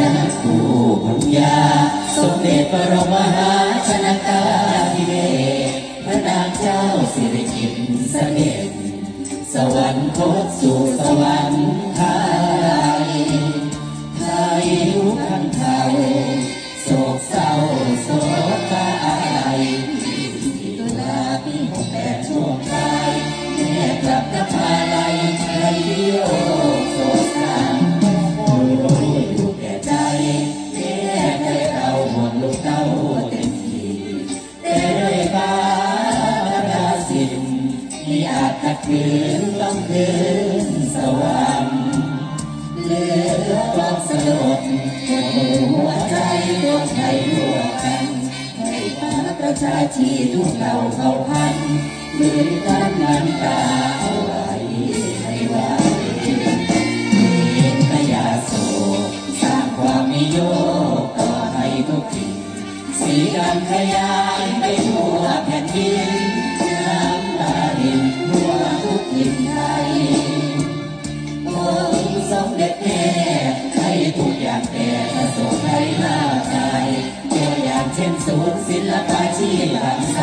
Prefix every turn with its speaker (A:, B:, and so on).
A: ระคู่พัญญาสมเด็จพระรมหาชนกาธิเบศพระนางเจ้าสิริกิติ์เสด็จสวรรคตสู่สวรรค์ไทยไทยยุคขันเทาโศกเศร้าโศกาอะไรที่ตุลาปีหกแปด มีอาจขัดขืนต้องคืนสวรรค์เหลือความสลดหัวใจพวกไทยรวมกันให้พาประชาชีทุกเราเข้าพันมือกันน้ำตาเอาไว้ให้ไว้มีพยาโศกสร้างความมิโยกต่อให้ทุกทีสีดันขยายไป เช่นศูนย์ศิลปาชีพหลังใส